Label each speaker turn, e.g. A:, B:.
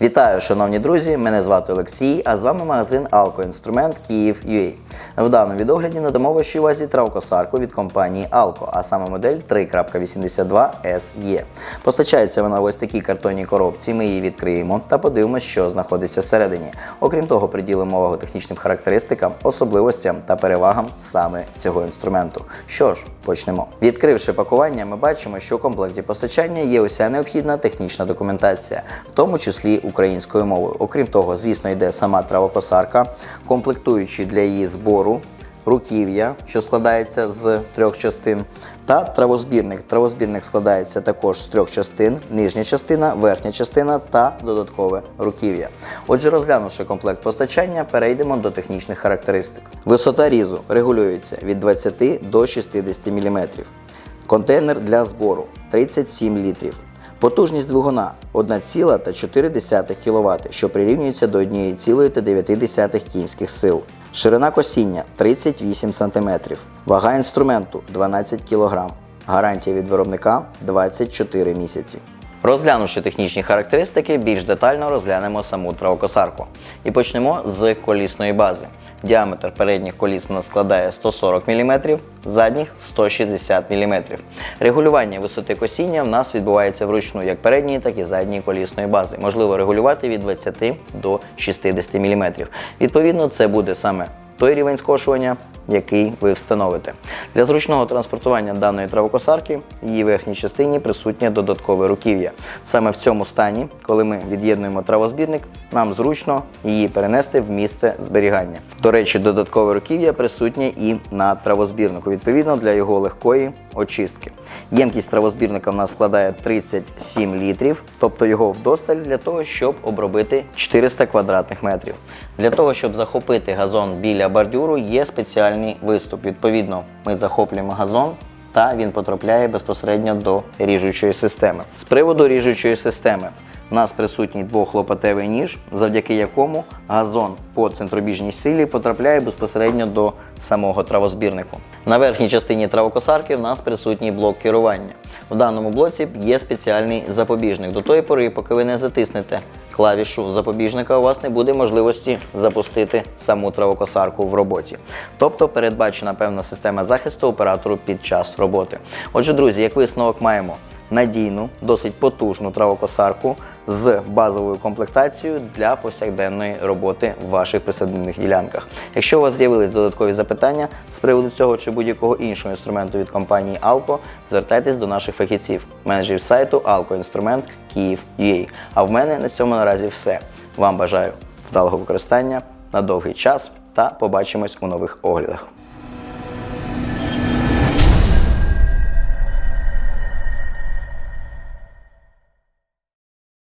A: Вітаю, шановні друзі! Мене звати Олексій, а з вами магазин Алко-Інструмент Київ UA. В даному відогляді надамо вашій увазі травкосарку від компанії Alco, а саме модель 3.82 SE. Постачається вона в ось такій картонній коробці. Ми її відкриємо та подивимося, що знаходиться всередині. Окрім того, приділимо увагу технічним характеристикам, особливостям та перевагам саме цього інструменту. Що ж, почнемо. Відкривши пакування, ми бачимо, що у комплекті постачання є уся необхідна технічна документація, в тому числі українською мовою. Окрім того, звісно, йде сама травокосарка, комплектуючі для її збору. Руків'я, що складається з трьох частин, та травозбірник. Травозбірник складається також з трьох частин: нижня частина, верхня частина та додаткове руків'я. Отже, розглянувши комплект постачання, перейдемо до технічних характеристик. Висота різу регулюється від 20 до 60 мм. Контейнер для збору 37 літрів. Потужність двигуна 1,4 кВт, що прирівнюється до 1,9 кінських сил. Ширина косіння 38 см. Вага інструменту 12 кг. Гарантія від виробника 24 місяці. Розглянувши технічні характеристики, більш детально розглянемо саму травокосарку. І почнемо з колісної бази. Діаметр передніх коліс нас складає 140 мм, задніх 160 мм. Регулювання висоти косіння в нас відбувається вручну як передньої, так і задньої колісної бази. Можливо регулювати від 20 до 60 мм. Відповідно, це буде саме той рівень скошування, який ви встановите. Для зручного транспортування даної травокосарки її верхній частині присутнє додаткове руків'я. Саме в цьому стані, коли ми від'єднуємо травозбірник, нам зручно її перенести в місце зберігання. До речі, додаткове руків'я присутнє і на травозбірнику, відповідно для його легкої очистки. Ємкість травозбірника в нас складає 37 літрів, тобто його вдосталь для того, щоб обробити 400 квадратних метрів. Для того, щоб захопити газон біля бордюру, є спеціальний виступ. Відповідно, ми захоплюємо газон. Та він потрапляє безпосередньо до ріжучої системи. З приводу ріжучої системи у нас присутній двохлопатевий ніж, завдяки якому газон по центробіжній силі потрапляє безпосередньо до самого травозбірнику. На верхній частині травокосарки в нас присутній блок керування. В даному блоці є спеціальний запобіжник. До тої пори, поки ви не затиснете клавішу запобіжника, у вас не буде можливості запустити саму травокосарку в роботі. Тобто передбачена певна система захисту оператору під час роботи. Отже, друзі, як висновок маємо надійну, досить потужну травокосарку з базовою комплектацією для повсякденної роботи в ваших присадибних ділянках. Якщо у вас з'явились додаткові запитання з приводу цього чи будь-якого іншого інструменту від компанії Alco, звертайтесь до наших фахівців, менеджерів сайту Alco Київ.ua. А в мене на цьому наразі все. Вам бажаю вдалого використання на довгий час та побачимось у нових оглядах.